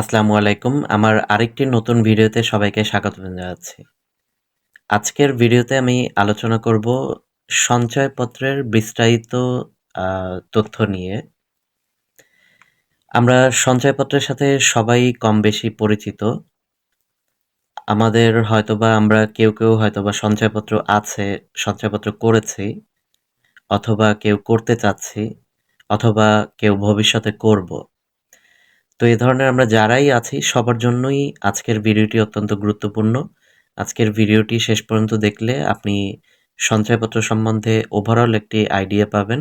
আসসালামু আলাইকুম। আমার আরেকটি নতুন ভিডিওতে সবাইকে স্বাগত জানাচ্ছি। আজকের ভিডিওতে আমি আলোচনা করব সঞ্চয়পত্রের বিস্তারিত তথ্য নিয়ে। আমরা সঞ্চয়পত্রের সাথে সবাই কম বেশি পরিচিত। আমাদের হয়তোবা আমরা কেউ কেউ হয়তোবা সঞ্চয়পত্র আছে, সঞ্চয়পত্র করেছি, অথবা কেউ করতে চাচ্ছি, অথবা কেউ ভবিষ্যতে করব। তো এ ধরনের আমরা যারাই আছি, সবার জন্যই আজকের ভিডিওটি অত্যন্ত গুরুত্বপূর্ণ। আজকের ভিডিওটি শেষ পর্যন্ত দেখলে আপনি সঞ্চয়পত্র সম্বন্ধে ওভারঅল একটি আইডিয়া পাবেন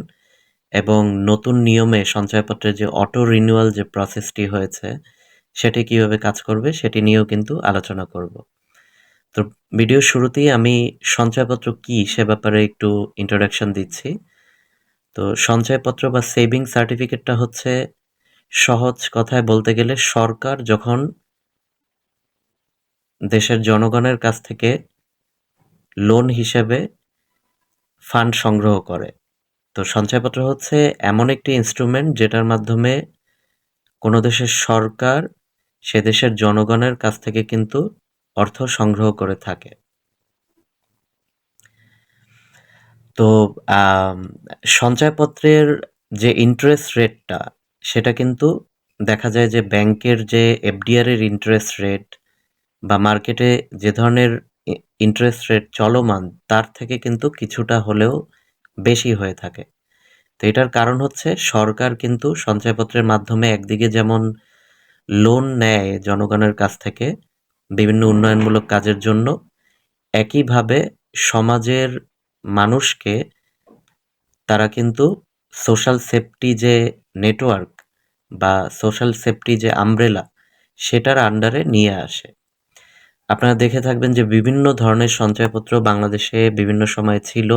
এবং নতুন নিয়মে সঞ্চয়পত্রের যে অটো রিনিউয়াল যে প্রসেসটি হয়েছে, সেটি কীভাবে কাজ করবে সেটি নিয়েও কিন্তু আলোচনা করব। তো ভিডিও শুরুতেই আমি সঞ্চয়পত্র কি সে ব্যাপারে একটু ইন্ট্রোডাকশন দিচ্ছি। তো সঞ্চয়পত্র বা সেভিং সার্টিফিকেটটা হচ্ছে সহজ কথায় বলতে গেলে সরকার যখন দেশের জনগণের কাছ থেকে লোন হিসেবে ফান্ড সংগ্রহ করে। তো সঞ্চয়পত্র হচ্ছে এমন একটি ইনস্ট্রুমেন্ট যেটার মাধ্যমে কোনো দেশের সরকার সে দেশের জনগণের কাছ থেকে কিন্তু অর্থ সংগ্রহ করে থাকে। তো সঞ্চয়পত্রের যে ইন্টারেস্ট রেটটা সেটা কিন্তু দেখা যায় যে ব্যাংকের যে এফডিআর এর ইন্টারেস্ট রেট বা মার্কেটে যে ধরনের ইন্টারেস্ট রেট চলমান, তার থেকে কিন্তু কিছুটা হলেও বেশি হয়ে থাকে। তো এটার কারণ হচ্ছে সরকার কিন্তু সঞ্চয়পত্রের মাধ্যমে একদিকে যেমন লোন নেয় জনগণের কাছ থেকে বিভিন্ন উন্নয়নমূলক কাজের জন্য, একইভাবে সমাজের মানুষকে তারা কিন্তু সোশ্যাল সেফটি যে নেটওয়ার্ক বা সোশ্যাল সেফটি যে আমব্রেলা সেটার আন্ডারে নিয়ে আসে। আপনারা দেখে থাকবেন যে বিভিন্ন ধরনের সঞ্চয়পত্র বাংলাদেশে বিভিন্ন সময় ছিল।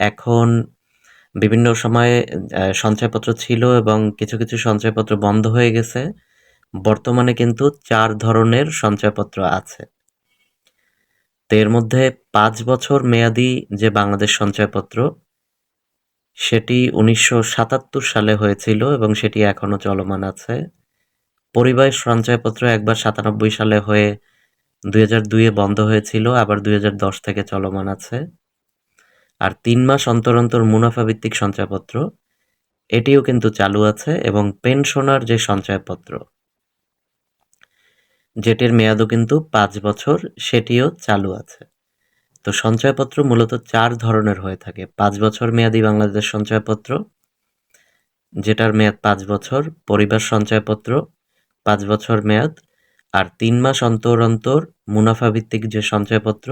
এখন বিভিন্ন সময়ে সঞ্চয়পত্র ছিল এবং কিছু কিছু সঞ্চয়পত্র বন্ধ হয়ে গেছে। বর্তমানে কিন্তু চার ধরনের সঞ্চয়পত্র আছে। তো এর মধ্যে পাঁচ বছর মেয়াদি যে বাংলাদেশ সঞ্চয়পত্র সেটি উনিশশো সাতাত্তর সালে হয়েছিল এবং সেটি এখনও চলমান আছে। পরিবার সঞ্চয়পত্র একবার সাতানব্বই সালে হয়ে দুই হাজার দুইয়ে বন্ধ হয়েছিল, আবার দুই হাজার দশ থেকে চলমান আছে। আর তিন মাস অন্তর অন্তর মুনাফা ভিত্তিক সঞ্চয়পত্র, এটিও কিন্তু চালু আছে এবং পেনশনার যে সঞ্চয়পত্র, যেটির মেয়াদও কিন্তু পাঁচ বছর, সেটিও চালু আছে। তো সঞ্চয়পত্র মূলত চার ধরনের হয়ে থাকে। পাঁচ বছর মেয়াদি বাংলাদেশ সঞ্চয়পত্র, যেটার মেয়াদ পাঁচ বছর, পরিবার সঞ্চয়পত্র পাঁচ বছর মেয়াদ, আর তিন মাস অন্তর অন্তর মুনাফা ভিত্তিক যে সঞ্চয়পত্র,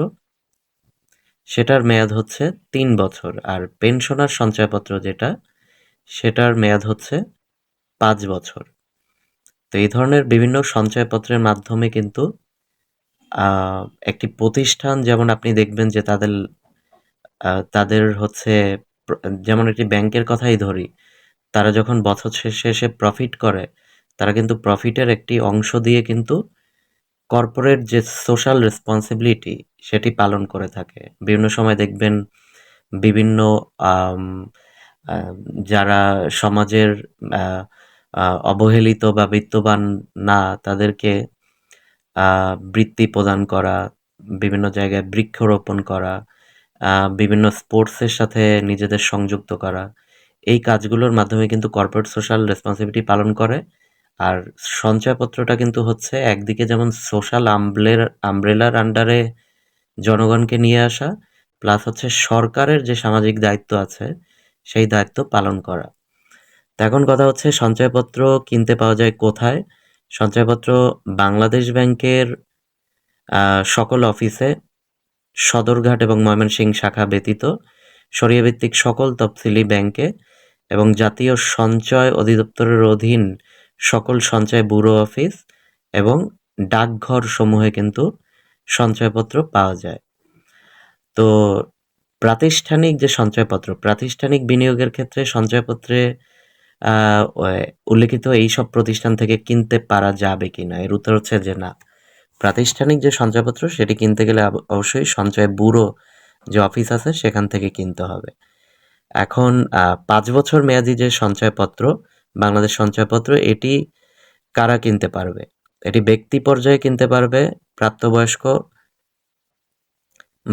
সেটার মেয়াদ হচ্ছে তিন বছর। আর পেনশনার সঞ্চয়পত্র যেটা, সেটার মেয়াদ হচ্ছে পাঁচ বছর। তো এই ধরনের বিভিন্ন সঞ্চয়পত্রের মাধ্যমে কিন্তু একটি প্রতিষ্ঠান, যেমন আপনি দেখবেন যে তাদের তাদের হচ্ছে যেমন একটি ব্যাংকের কথাই ধরি, তারা যখন বছর শেষে এসে প্রফিট করে, তারা কিন্তু প্রফিটের একটি অংশ দিয়ে কিন্তু কর্পোরেট যে সোশ্যাল রেসপন্সিবিলিটি সেটি পালন করে থাকে। বিভিন্ন সময় দেখবেন বিভিন্ন যারা সমাজের অবহেলিত বা বিত্তবান না, তাদেরকে বৃত্তি প্রদান করা, বিভিন্ন জায়গায় বৃক্ষরোপণ করা বিভিন্ন স্পোর্টসের সাথে নিজেদের সংযুক্ত করা। এই কাজগুলোর মাধ্যমে কিন্তু কর্পোরেট সোশ্যাল রেসপন্সিবিলিটি পালন করে। আর সঞ্চয়পত্রটা কিন্তু হচ্ছে একদিকে যেমন সোশ্যাল আমব্লের আমব্রেলার আন্ডারে জনগণকে নিয়ে আসা প্লাস হচ্ছে সরকারের যে সামাজিক দায়িত্ব আছে, সেই দায়িত্ব পালন করা। এখন কথা হচ্ছে সঞ্চয়পত্র কিনতে পাওয়া যায় কোথায়? সঞ্চয়পত্র বাংলাদেশ ব্যাংকের সকল অফিসে সদরঘাট এবং ময়মনসিংহ শাখা ব্যতীত সরিয়াভিত্তিক সকল তফসিলি ব্যাংকে এবং জাতীয় সঞ্চয় অধিদপ্তরের অধীন সকল সঞ্চয় ব্যুরো অফিস এবং ডাকঘর সমূহে কিন্তু সঞ্চয়পত্র পাওয়া যায়। তো প্রাতিষ্ঠানিক যে সঞ্চয়পত্র, প্রাতিষ্ঠানিক বিনিয়োগের ক্ষেত্রে সঞ্চয়পত্রে উল্লেখিত এই সব প্রতিষ্ঠান থেকে কিনতে পারা যাবে কিনা এর উত্তর হচ্ছে যে না। প্রাতিষ্ঠানিক যে সঞ্চয়পত্র, সেটি কিনতে গেলে অবশ্যই সঞ্চয় ব্যুরো যে অফিস আছে, সেখান থেকে কিনতে হবে। এখন পাঁচ বছর মেয়াদি যে সঞ্চয়পত্র, বাংলাদেশ সঞ্চয়পত্র, এটি কারা কিনতে পারবে? এটি ব্যক্তি পর্যায়ে কিনতে পারবে প্রাপ্তবয়স্ক,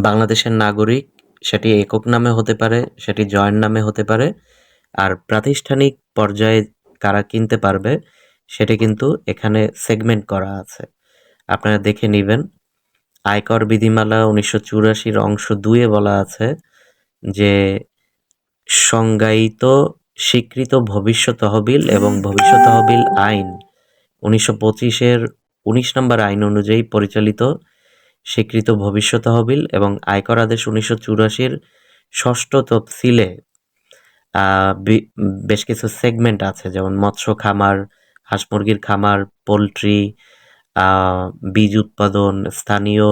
বাংলাদেশের নাগরিক, সেটি একক নামে হতে পারে, সেটি জয়েন্ট নামে হতে পারে আর প্রাতিষ্ঠানিক পর্যায়ে কারা কিনতে পারবে, সেটা কিন্তু এখানে সেগমেন্ট করা আছে। আপনারা দেখে নেবেন। আয়কর বিধিমালা উনিশশো চুরাশির অংশ দুয়ে বলা আছে যে, সংজ্ঞায়িত স্বীকৃত ভবিষ্যৎ তহবিল এবং ভবিষ্যৎ তহবিল আইন উনিশশো পঁচিশের উনিশ নম্বর আইন অনুযায়ী পরিচালিত স্বীকৃত ভবিষ্যৎ তহবিল এবং আয়কর আদেশ উনিশশো চুরাশির ষষ্ঠ তফসিলে বেশ কিছু সেগমেন্ট আছে, যেমন মৎস্য খামার, হাঁস মুরগির খামার পোলট্রি বীজ উৎপাদন, স্থানীয়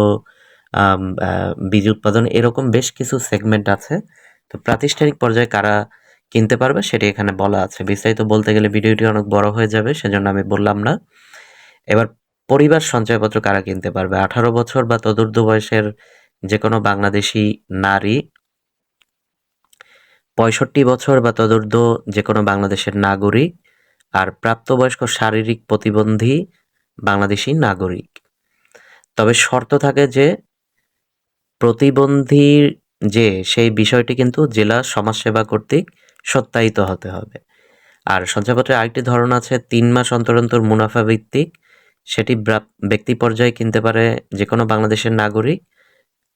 বীজ উৎপাদন, এরকম বেশ কিছু সেগমেন্ট আছে। তো প্রাতিষ্ঠানিক পর্যায়ে কারা কিনতে পারবে সেটি এখানে বলা আছে। বিস্তারিত বলতে গেলে ভিডিওটি অনেক বড় হয়ে যাবে, সেজন্য আমি বললাম না। এবার পরিবার সঞ্চয়পত্র কারা কিনতে পারবে? আঠারো বছর বা তদুর্ধ বয়সের যে কোনো বাংলাদেশি নারী পঁয়ষট্টি বছর বা তদুর্ধ যে কোনো বাংলাদেশের নাগরিক আর প্রাপ্তবয়স্ক শারীরিক প্রতিবন্ধী বাংলাদেশি নাগরিক। তবে শর্ত থাকে যে প্রতিবন্ধীর যে সেই বিষয়টি কিন্তু জেলা সমাজসেবা কর্তৃক সত্যায়িত হতে হবে। আর সঞ্চয়পত্রের আরেকটি ধরন আছে, তিন মাস অন্তর অন্তর মুনাফা ভিত্তিক। সেটি ব্যক্তি পর্যায়ে কিনতে পারে যে কোনো বাংলাদেশের নাগরিক।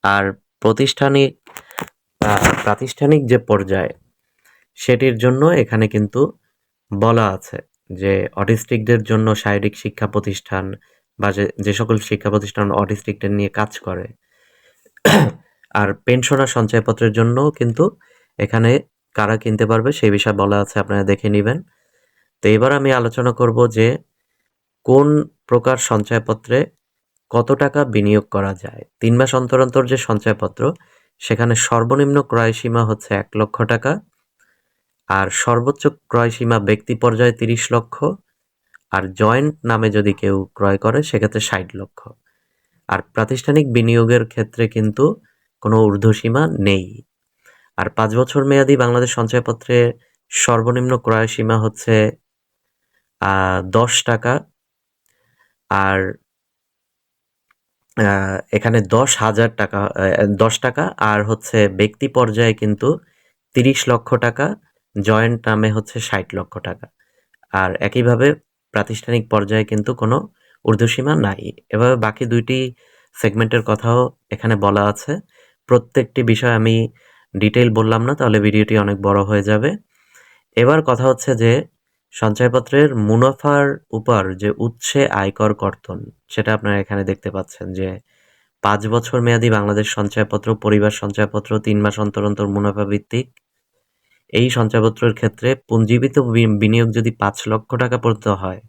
আর প্রতিষ্ঠানিক প্রাতিষ্ঠানিক যে পর্যায়ে, সেটির জন্য এখানে কিন্তু বলা আছে যে অটিস্টিকদের জন্য শারীরিক শিক্ষা প্রতিষ্ঠান বা যে সকল শিক্ষা প্রতিষ্ঠান অটিস্টিকদের নিয়ে কাজ করে। আর পেনশনার সঞ্চয়পত্রের জন্য কিন্তু এখানে কারা কিনতে পারবে সেই বিষয়ে বলা আছে, আপনারা দেখে নেবেন। তো এবার আমি আলোচনা করব যে কোন প্রকার সঞ্চয়পত্রে কত টাকা বিনিয়োগ করা যায়। তিন মাস অন্তর অন্তর যে সঞ্চয়পত্র সেখানে সর্বনিম্ন ক্রয় সীমা হচ্ছে এক লক্ষ টাকা, আর সর্বোচ্চ ক্রয় সীমা ব্যক্তি পর্যায়ে তিরিশ লক্ষ, আর জয়েন্ট নামে যদি কেউ ক্রয় করে, সেক্ষেত্রে ষাট লক্ষ। আর প্রাতিষ্ঠানিক বিনিয়োগের ক্ষেত্রে কিন্তু কোনো ঊর্ধ্বসীমা নেই। আর পাঁচ বছর মেয়াদি বাংলাদেশ সঞ্চয়পত্রে সর্বনিম্ন ক্রয় সীমা হচ্ছে দশ টাকা, আর এখানে দশ হাজার টাকা দশ টাকা আর হচ্ছে ব্যক্তি পর্যায়ে কিন্তু তিরিশ লক্ষ টাকা, জয়েন্ট নামে হচ্ছে ষাট লক্ষ টাকা। আর একইভাবে প্রাতিষ্ঠানিক পর্যায়ে কিন্তু কোনো ঊর্ধ্বসীমা নাই। এভাবে বাকি দুইটি সেগমেন্টের কথাও এখানে বলা আছে। প্রত্যেকটি বিষয় আমি ডিটেইল বললাম না, তাহলে ভিডিওটি অনেক বড় হয়ে যাবে। এবার কথা হচ্ছে যে সঞ্চয়পত্রের মুনাফার উপর যে উচ্ছে আয়কর কর্তন, সেটা আপনারা এখানে দেখতে পাচ্ছেন যে পাঁচ বছর মেয়াদি বাংলাদেশ সঞ্চয়পত্র, পরিবার সঞ্চয়পত্র, তিন মাস অন্তর অন্তর মুনাফা ভিত্তিক। এই সঞ্চয়পত্রের ক্ষেত্রে পুঞ্জীবিত বিনিয়োগ যদি পাঁচ লক্ষ টাকা পর্যন্ত হয়,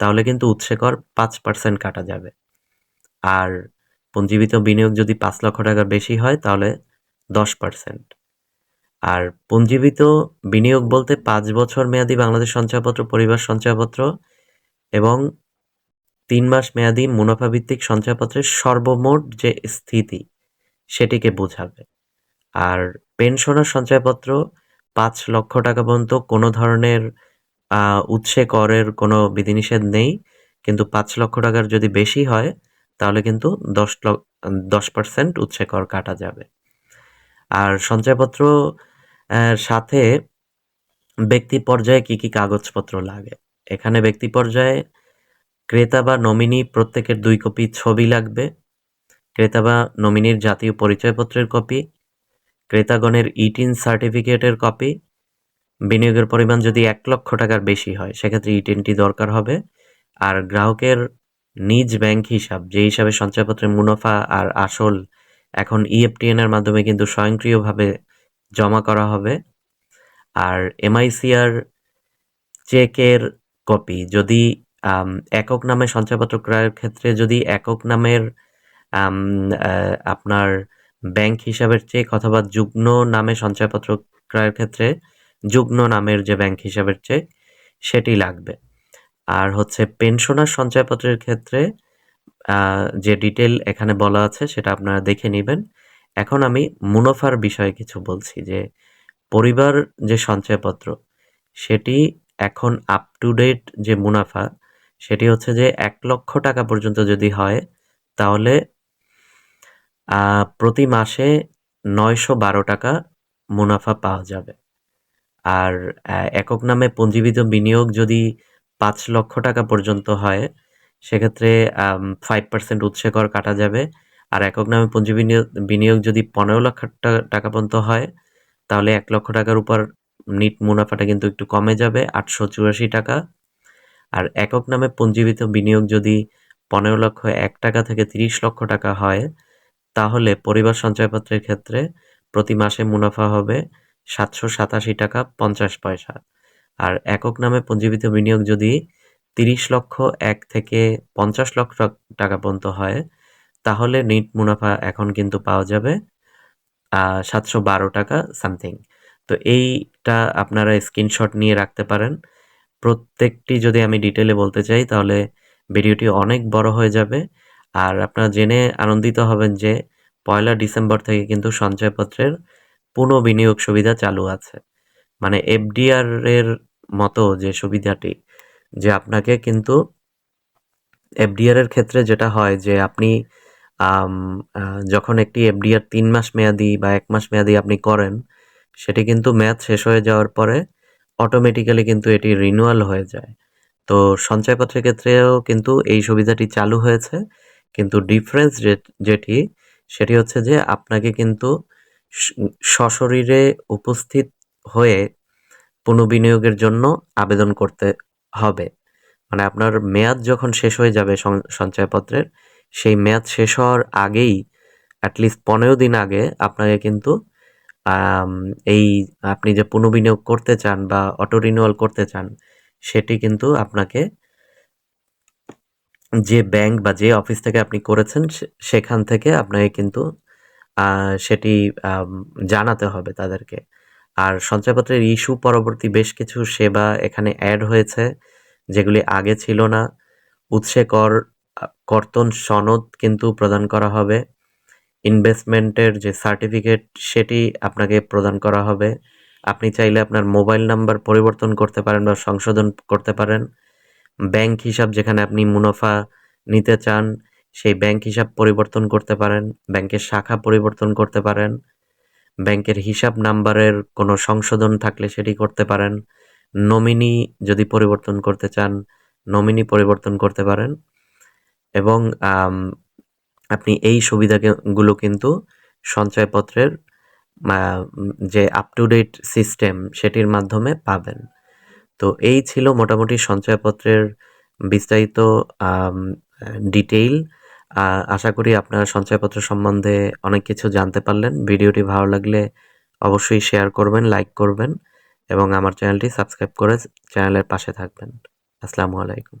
তাহলে কিন্তু উৎসে কর পাঁচ পার্সেন্ট কাটা যাবে। আর পুঞ্জীবিত বিনিয়োগ যদি পাঁচ লক্ষ টাকার বেশি হয়, তাহলে দশ পার্সেন্ট। আর পুঞ্জীবিত বিনিয়োগ বলতে পাঁচ বছর মেয়াদি বাংলাদেশ সঞ্চয়পত্র, পরিবার সঞ্চয়পত্র এবং তিন মাস মেয়াদি মুনাফাভিত্তিক সঞ্চয়পত্রের সর্বমোট যে স্থিতি, সেটিকে বোঝাবে। আর পেনশনার সঞ্চয়পত্র পাঁচ লক্ষ টাকা পর্যন্ত কোনো ধরনের উৎসে করের কোনো বিধিনিষেধ নেই, কিন্তু পাঁচ লক্ষ টাকার যদি বেশি হয়, তাহলে কিন্তু দশ লক্ষ, দশ পার্সেন্ট উৎসে কর কাটা যাবে। আর সঞ্চয়পত্র সাথে ব্যক্তি পর্যায়ে কি কি কাগজপত্র লাগে? এখানে ব্যক্তি পর্যায়ে ক্রেতা বা নমিনি প্রত্যেকের দুই কপি ছবি লাগবে। ক্রেতা বা নমিনির জাতীয় পরিচয়পত্রের কপি। ক্রেতাগণের ইটিন সার্টিফিকেটের কপি। বিনিয়োগের পরিমাণ যদি এক লক্ষ টাকার বেশি হয়, সেক্ষেত্রে ইটিনটি দরকার হবে। আর গ্রাহকের নিজ ব্যাংক হিসাব, যে হিসাবে সঞ্চয়পত্রের মুনাফা আর আসল এখন ইএফটিএন এর মাধ্যমে কিন্তু স্বয়ংক্রিয়ভাবে জমা করা হবে। আর এমআইসিআর চেকের কপি যদি একক নামে সঞ্চয়পত্র ক্রয়ের ক্ষেত্রে যদি একক নামের আপনার ব্যাংক হিসাবের চেক অথবা যুগ্ন নামে সঞ্চয়পত্র ক্রয়ের ক্ষেত্রে যুগ্ন নামের যে ব্যাংক হিসাবের চেক সেটি লাগবে। আর হচ্ছে পেনশনার সঞ্চয়পত্রের ক্ষেত্রে যে ডিটেল এখানে বলা আছে সেটা আপনারা দেখে নেবেন। এখন আমি মুনাফার বিষয়ে কিছু বলছি, যে পরিবার যে সঞ্চয়পত্র, সেটি এখন আপ টু ডেট যে মুনাফা, সেটি হচ্ছে যে এক লক্ষ টাকা পর্যন্ত যদি হয়, তাহলে প্রতি মাসে নয়শো বারো টাকা মুনাফা পাওয়া যাবে। আর একক নামে পঞ্জীবিত বিনিয়োগ যদি পাঁচ লক্ষ টাকা পর্যন্ত হয়, সেক্ষেত্রে ফাইভ পার্সেন্ট উৎসে কর কাটা যাবে। আর একক নামে পুঁজি বিনিয়োগ যদি পনেরো লক্ষ টাকা পর্যন্ত হয়, তাহলে এক লক্ষ টাকার উপর নিট মুনাফাটা কিন্তু একটু কমে যাবে, আটশো চুরাশি টাকা। আর একক নামে পঞ্জীবিত বিনিয়োগ যদি পনেরো লক্ষ এক টাকা থেকে তিরিশ লক্ষ টাকা হয়, তাহলে পরিবার সঞ্চয়পত্রের ক্ষেত্রে প্রতি মাসে মুনাফা হবে সাতশো সাতাশি টাকা পঞ্চাশ পয়সা। আর একক নামে পঞ্জীবিত বিনিয়োগ যদি তিরিশ লক্ষ এক থেকে পঞ্চাশ লক্ষ টাকা পর্যন্ত হয় তাহলে নিট মুনাফা এখন কিন্তু পাওয়া যাবে সাতশো বারো টাকা সামথিং। তো এইটা আপনারা স্ক্রিনশট নিয়ে রাখতে পারেন। প্রত্যেকটি যদি আমি ডিটেলে বলতে চাই, তাহলে ভিডিওটি অনেক বড় হয়ে যাবে। আর আপনারা জেনে আনন্দিত হবেন যে পয়লা ডিসেম্বর থেকে কিন্তু সঞ্চয়পত্রের পুনঃ বিনিয়োগ সুবিধা চালু আছে। মানে এফডিআর এর মতো যে সুবিধাটি, যে আপনাকে কিন্তু এফডিআর এর ক্ষেত্রে যেটা হয় যে আপনি যখন একটি এফডিআর তিন মাস মেয়াদি বা এক মাস মেয়াদি আপনি করেন, সেটি কিন্তু মেয়াদ শেষ হয়ে যাওয়ার পরে অটোমেটিক্যালি কিন্তু এটি রিনুয়াল হয়ে যায়। তো সঞ্চয়পত্রের ক্ষেত্রেও কিন্তু এই সুবিধাটি চালু হয়েছে, কিন্তু ডিফারেন্স যেটি, সেটি হচ্ছে যে আপনাকে কিন্তু সশরীরে উপস্থিত হয়ে পুনঃবিনিয়োগের জন্য আবেদন করতে হবে। মানে আপনার মেয়াদ যখন শেষ হয়ে যাবে সঞ্চয়পত্রের সেই মেয়াদ শেষ হওয়ার আগেই অ্যাটলিস্ট পনেরো দিন আগে আপনাকে কিন্তু এই আপনি যে পুনঃবিনিয়োগ করতে চান বা অটো রিনিউয়াল করতে চান, সেটি কিন্তু আপনাকে যে ব্যাংক বা যে অফিস থেকে আপনি করেছেন সেখান থেকে আপনাকে কিন্তু সেটি জানাতে হবে তাদেরকে। আর সঞ্চয়পত্রের ইস্যু পরবর্তী বেশ কিছু সেবা এখানে অ্যাড হয়েছে, যেগুলি আগে ছিল না। উৎসে কর কর্তন সনদ কিন্তু প্রদান করা হবে। ইনভেস্টমেন্টের যে সার্টিফিকেট, সেটি আপনাকে প্রদান করা হবে। আপনি চাইলে আপনার মোবাইল নাম্বার পরিবর্তন করতে পারেন বা সংশোধন করতে পারেন। ব্যাংক হিসাব যেখানে আপনি মুনাফা নিতে চান, সেই ব্যাংক হিসাব পরিবর্তন করতে পারেন। ব্যাংকের শাখা পরিবর্তন করতে পারেন। ব্যাংকের হিসাব নাম্বারের কোনো সংশোধন থাকলে সেটি করতে পারেন। নমিনি যদি পরিবর্তন করতে চান, নমিনি পরিবর্তন করতে পারেন। এবং আপনি এই সুবিধাগুলো কিন্তু সঞ্চয়পত্রের যে আপ টু ডেট সিস্টেম সেটির মাধ্যমে পাবেন। তো এই ছিল মোটামুটি সঞ্চয়পত্রের বিস্তারিত ডিটেইল আশা করি আপনারা সঞ্চয়পত্র সম্বন্ধে অনেক কিছু জানতে পারলেন। ভিডিওটি ভালো লাগলে অবশ্যই শেয়ার করবেন লাইক করবেন এবং আমার চ্যানেলটি সাবস্ক্রাইব করে চ্যানেলের পাশে থাকবেন। আসসালামু আলাইকুম।